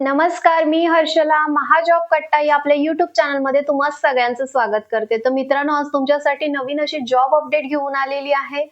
नमस्कार मी हर्षला महाजॉब कट्टा या आपल्या युट्यूब चॅनलमध्ये तुम्हा सगळ्यांचं स्वागत करते. तर मित्रांनो आज तुमच्यासाठी नवीन अशी जॉब अपडेट घेऊन आलेली आहे.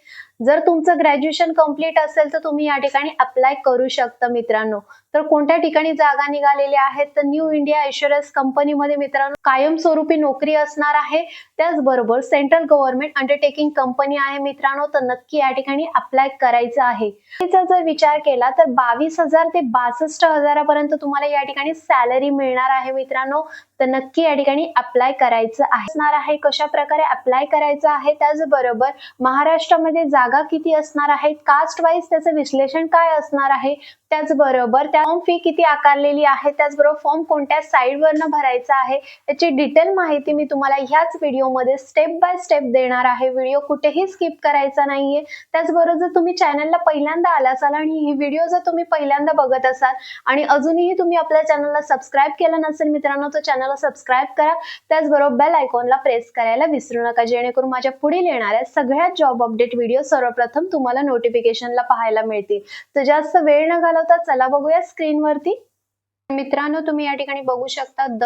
जर तुमचं ग्रॅज्युएशन कंप्लीट असेल तर तुम्ही या ठिकाणी अप्लाय करू शकता मित्रांनो. तर कोणत्या ठिकाणी जागा निघालेल्या आहेत? तर न्यू इंडिया इन्शुरन्स कंपनीमध्ये मित्रांनो कायमस्वरूपी नोकरी असणार आहे. त्याचबरोबर सेंट्रल गव्हर्नमेंट अंडरटेकिंग कंपनी आहे मित्रांनो तर नक्की या ठिकाणी अप्लाय करायचं आहे. तिचा जर विचार केला तर बावीस हजार ते बासष्ट हजारापर्यंत तुम्हाला या ठिकाणी सॅलरी मिळणार आहे मित्रांनो तर नक्की या ठिकाणी अप्लाय करायचं आहे. असणार आहे कशा प्रकारे अप्लाय करायचं आहे त्याचबरोबर महाराष्ट्रामध्ये जागा किती असणार आहेत कास्ट वाईज त्याचं विश्लेषण काय असणार आहे त्याचबरोबर त्या फॉर्म फी किती आकारलेली आहे त्याचबरोबर फॉर्म कोणत्या साईडवरनं भरायचा आहे त्याची डिटेल माहिती मी तुम्हाला ह्याच व्हिडिओमध्ये स्टेप बाय स्टेप देणार आहे. व्हिडिओ कुठेही स्किप करायचा नाहीये. त्याचबरोबर जर तुम्ही चॅनलला पहिल्यांदा आला असाल आणि ही व्हिडिओ जर तुम्ही पहिल्यांदा बघत असाल आणि अजूनही तुम्ही आपल्या चॅनलला सबस्क्राईब केलं नसेल मित्रांनो तर चॅनलला सबस्क्राईब करा. त्याचबरोबर बेल आयकॉनला प्रेस करायला विसरू नका. जेणेकरून माझ्या पुढील येणाऱ्या सगळ्या जॉब अपडेट व्हिडिओ सर्वप्रथम तुम्हाला नोटिफिकेशनला पाहायला मिळतील. तर जास्त वेळ न घालवता चला बघूया स्क्रीनवरती मित्रांनो तुम्ही या ठिकाणी बघू शकता the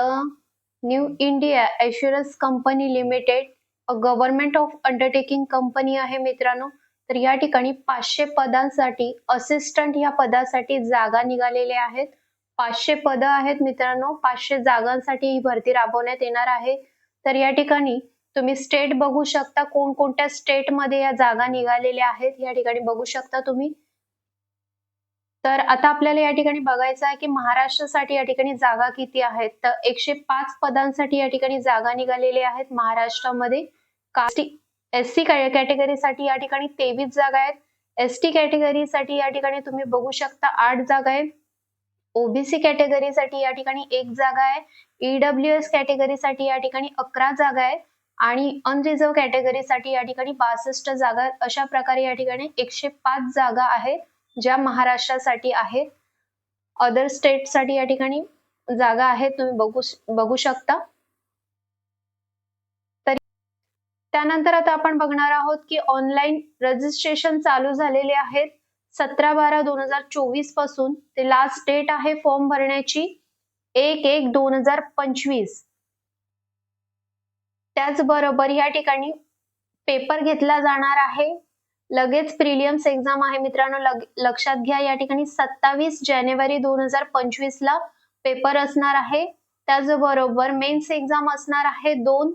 new India assurance company limited government of undertaking company आहे मित्रांनो. तर या ठिकाणी पाचशे पदांसाठी असिस्टंट या पदासाठी जागा निघालेल्या आहेत. पाचशे पदं आहेत मित्रांनो. पाचशे जागांसाठी ही भरती राबवण्यात येणार आहे. तर या ठिकाणी तुम्ही स्टेट बघू शकता कोणकोणत्या स्टेटमध्ये या जागा निघालेल्या आहेत. या ठिकाणी बघू शकता तुम्ही. तर आता आपल्याला या ठिकाणी बघायचं आहे की महाराष्ट्रासाठी या ठिकाणी जागा किती आहेत. तर एकशे पाच पदांसाठी या ठिकाणी जागा निघालेल्या आहेत महाराष्ट्रामध्ये. कास्ट एस सी कॅटेगरीसाठी या ठिकाणी तेवीस जागा आहेत. एस टी कॅटेगरीसाठी या ठिकाणी तुम्ही बघू शकता आठ जागा आहेत. ओबीसी कॅटेगरीसाठी या ठिकाणी एक जागा आहे. ईडब्ल्यू एस कॅटेगरीसाठी या ठिकाणी अकरा जागा आहे आणि अनरिझर्व कॅटेगरीसाठी या ठिकाणी बासष्ट जागा अशा प्रकारे या ठिकाणी एकशे पाच जागा आहेत ज्या महाराष्ट्रासाठी आहेत. अदर स्टेटसाठी या ठिकाणी जागा आहेत. तुम्ही बघू बघू शकता. तरी त्यानंतर आता आपण बघणार आहोत की ऑनलाईन रजिस्ट्रेशन चालू झालेले आहेत. सतरा बारा दोन हजार चोवीसपासून ते लास्ट डेट आहे फॉर्म भरण्याची. एक एक दोन हजार पंचवीस. त्याचबरोबर या ठिकाणी पेपर घेतला जाणार आहे. लगेच प्रिलियम्स एक्झाम आहे मित्रांनो. लक्षात घ्या या ठिकाणी सत्तावीस जानेवारी दोन हजार पंचवीस ला पेपर असणार आहे. त्याचबरोबर मेन्स एक्झाम असणार आहे दोन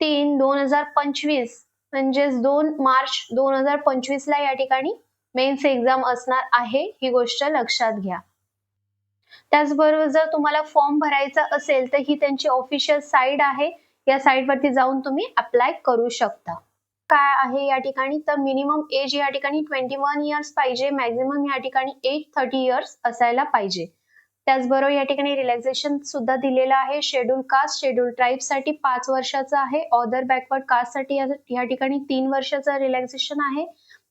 तीन दोन हजार पंचवीस. म्हणजेच दोन मार्च दोन हजार पंचवीस ला या ठिकाणी मेन्स एक्झाम असणार आहे ही गोष्ट लक्षात घ्या. त्याचबरोबर जर तुम्हाला फॉर्म भरायचा असेल तर ही त्यांची ऑफिशियल साईट आहे. या साईट वरती जाऊन तुम्ही अप्लाय करू शकता. काय आहे या ठिकाणी? तर मिनिमम एज या ठिकाणी ट्वेंटी वन इयर्स पाहिजे मॅक्झिमम या ठिकाणी एज थर्टी इयर्स असायला पाहिजे. त्याचबरोबर या ठिकाणी रिलॅक्सेशन सुद्धा दिलेलं आहे. शेड्यूल कास्ट शेड्यूल ट्राईबसाठी पाच वर्षाचं आहे. ऑदर बॅकवर्ड कास्टसाठी या ठिकाणी तीन वर्षाचं रिलॅक्सेशन आहे.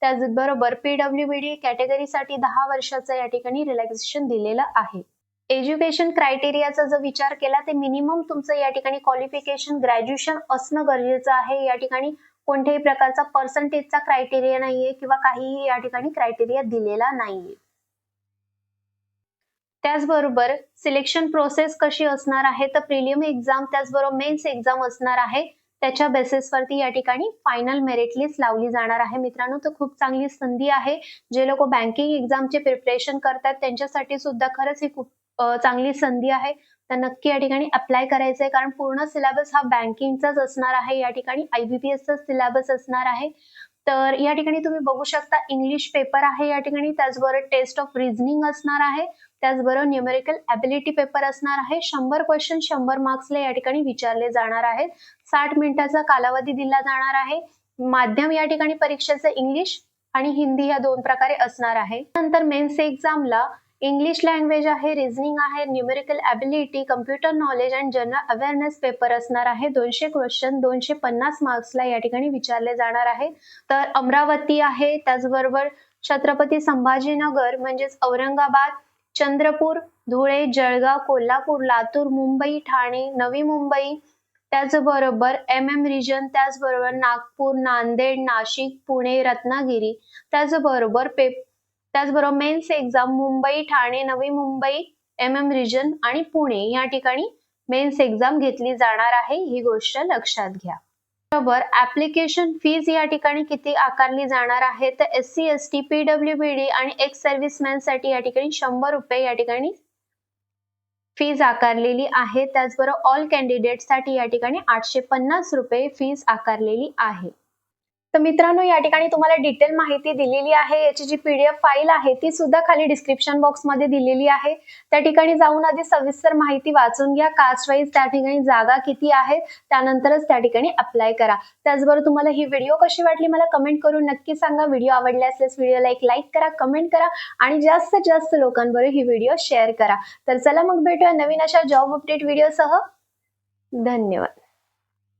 त्याचबरोबर पीडब्ल्यू डी कॅटेगरीसाठी दहा वर्षाचं या ठिकाणी रिलॅक्सेशन दिलेलं आहे. एज्युकेशन क्रायटेरियाचा जर विचार केला तर मिनिमम तुमचं या ठिकाणी क्वालिफिकेशन ग्रॅज्युएशन असणं गरजेचं आहे. या ठिकाणी कोणत्याही प्रकारचा पर्सेंटेजचा क्रायटेरिया नाहीये किंवा काहीही या ठिकाणी क्रायटेरिया दिलेला नाहीये. त्याचबरोबर सिलेक्शन प्रोसेस कशी असणार आहे? तर प्रिलियम एक्झाम त्याचबरोबर मेन्स एक्झाम असणार आहे. त्याच्या बेसिसवरती या ठिकाणी फायनल मेरिट लिस्ट लावली जाणार आहे. मित्रांनो तर खूप चांगली संधी आहे. जे लोक बँकिंग एक्झामचे प्रिपरेशन करतात त्यांच्यासाठी सुद्धा खरंच ही खूप चांगली संधी आहे. तर नक्की या ठिकाणी अप्लाय करायचं आहे कारण पूर्ण सिलेबस हा बँकिंगचाच असणार आहे. या ठिकाणी आयबीपीएसचा सिलेबस असणार आहे. तर या ठिकाणी तुम्ही बघू शकता इंग्लिश पेपर आहे या ठिकाणी. त्याचबरोबर टेस्ट ऑफ रिझनिंग असणार आहे. त्याचबरोबर न्यूमेरिकल ॲबिलिटी पेपर असणार आहे. शंभर क्वेश्चन शंभर मार्क्सला या ठिकाणी विचारले जाणार आहेत. साठ मिनिटाचा कालावधी दिला जाणार आहे. माध्यम या ठिकाणी परीक्षेचं इंग्लिश आणि हिंदी या दोन प्रकारे असणार आहे. नंतर मेन्स एक्झामला इंग्लिश लँग्वेज आहे रिझनिंग आहे numerical ability computer knowledge and general awareness paper असणार आहे. दोनशे क्वेश्चन दोनशे पन्नास मार्क्सला या ठिकाणी विचारले जाणार आहे. तर अमरावती आहे त्याचबरोबर छत्रपती संभाजीनगर म्हणजेच औरंगाबाद चंद्रपूर धुळे जळगाव कोल्हापूर लातूर मुंबई ठाणे नवी मुंबई त्याचबरोबर एम एम रिजन त्याचबरोबर नागपूर नांदेड नाशिक पुणे रत्नागिरी त्याचबरोबर पे त्याचबरोबर mains exam Mumbai Thane Navi Mumbai M M region आणि पुणे या ठिकाणी मेन्स एक्झाम घेतली जाणार आहे. ही गोष्ट लक्षात घ्या. बरोबर ऍप्लिकेशन फीज या ठिकाणी किती आकारली जाणार आहे? तर S C S T PW B D आणि एक्स सर्व्हिसमॅनसाठी या ठिकाणी शंभर रुपये या ठिकाणी फीज आकारलेली आहे. त्याचबरोबर ऑल कॅन्डिडेटसाठी या ठिकाणी आठशे पन्नास रुपये फीज आकारलेली आहे. तर मित्रांनो या ठिकाणी तुम्हाला डिटेल माहिती दिलेली आहे. याची जी पीडीएफ फाईल आहे ती सुद्धा खाली डिस्क्रिप्शन बॉक्समध्ये दिलेली आहे. त्या ठिकाणी जाऊन आधी सविस्तर माहिती वाचून घ्या. कास्ट वाईज त्या ठिकाणी जागा किती आहे त्यानंतरच त्या ठिकाणी अप्लाय करा. त्याचबरोबर तुम्हाला ही व्हिडिओ कशी वाटली मला कमेंट करून नक्की सांगा. व्हिडिओ आवडले असल्यास व्हिडिओला एक लाईक करा कमेंट करा आणि जास्तीत जास्त लोकांबरोबर ही व्हिडिओ शेअर करा. तर चला मग भेटूया नवीन अशा जॉब अपडेट व्हिडिओसह धन्यवाद.